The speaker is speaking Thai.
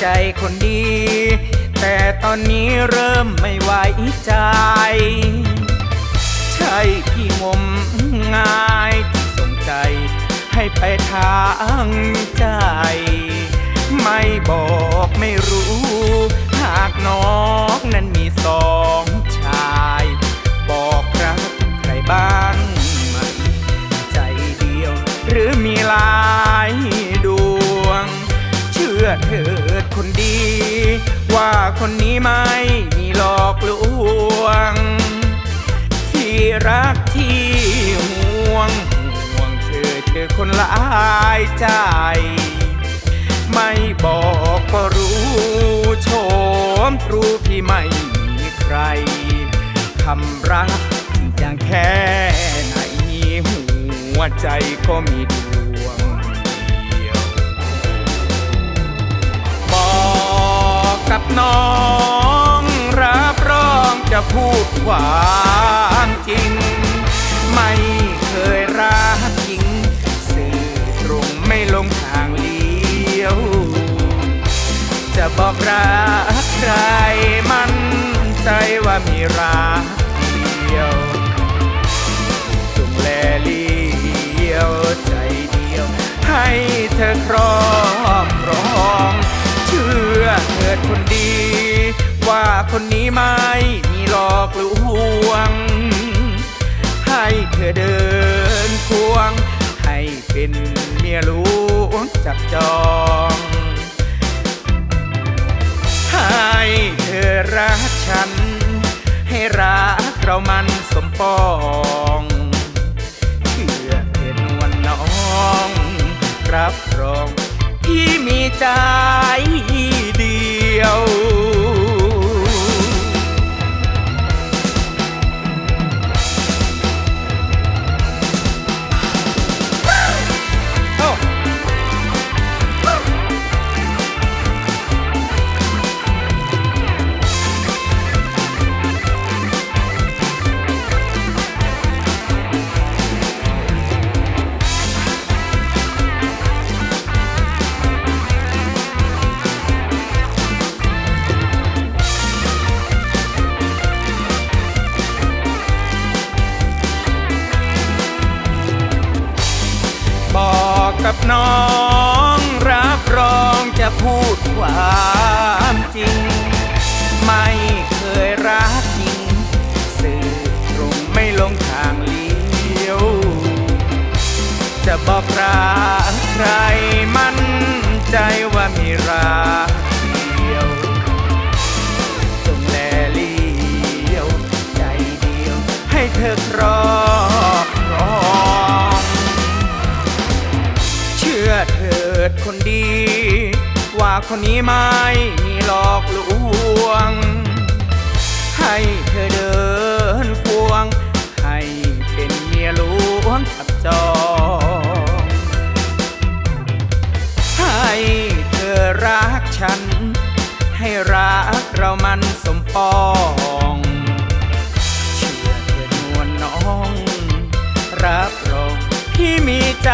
ใจคนดี แต่ตอนนี้เริ่มไม่ไหวใจ ใช่พี่งมงายที่สนใจ ให้ไปทางใจ ไม่บอกไม่รู้ หากน้องนั้นมีสองชาย บอกรักใครบ้างไหมใจเดียวหรือมีหลายดวง เชื่อเถิด คนดี ว่าคนนี้ไม่มีหลอกลวง ที่รักที่ห่วงห่วงเธอเธอคนหลายใจ ไม่บอกก็รู้โฉมรู้พี่ไม่มีใครคำรักอย่างแค่ไหนหัวใจก็มีด น้องรับรองจะพูดความจริง ไม่เคยรักจริง สื่อตรงไม่ลงทางเลี้ยว จะบอกรักใครมั่นใจว่ามีรักเดียวจงแลเลี้ยวใจเดียว ให้เธอครอบ ดคนดี ว่าคนนี้ไม่มีหลอกลวง ให้เธอเดินควง ให้เป็นเมียหลวงจับจอง ให้เธอรักฉัน ให้รักเรามันสมปองเชื่อเห็นวันน้อง รับรองที่มีใจ กับน้อง รับรองจะพูดความจริง ไม่เคยรักจริง สื่อตรงไม่ลงทางเลี้ยว จะบอกรักใครมั่นใจว่ามีรักเดียวจงแลเลี้ยว ใจเดียวให้เธอครอบ ดี ว่าคนนี้ไม่มีหลอกลวง ให้เธอเดินควง ให้เป็นเมียหลวงขับจองให้เธอรักฉัน ให้รักเรามันสมปองเชื่อเธอนวลน้อง รับรองพี่มีใจ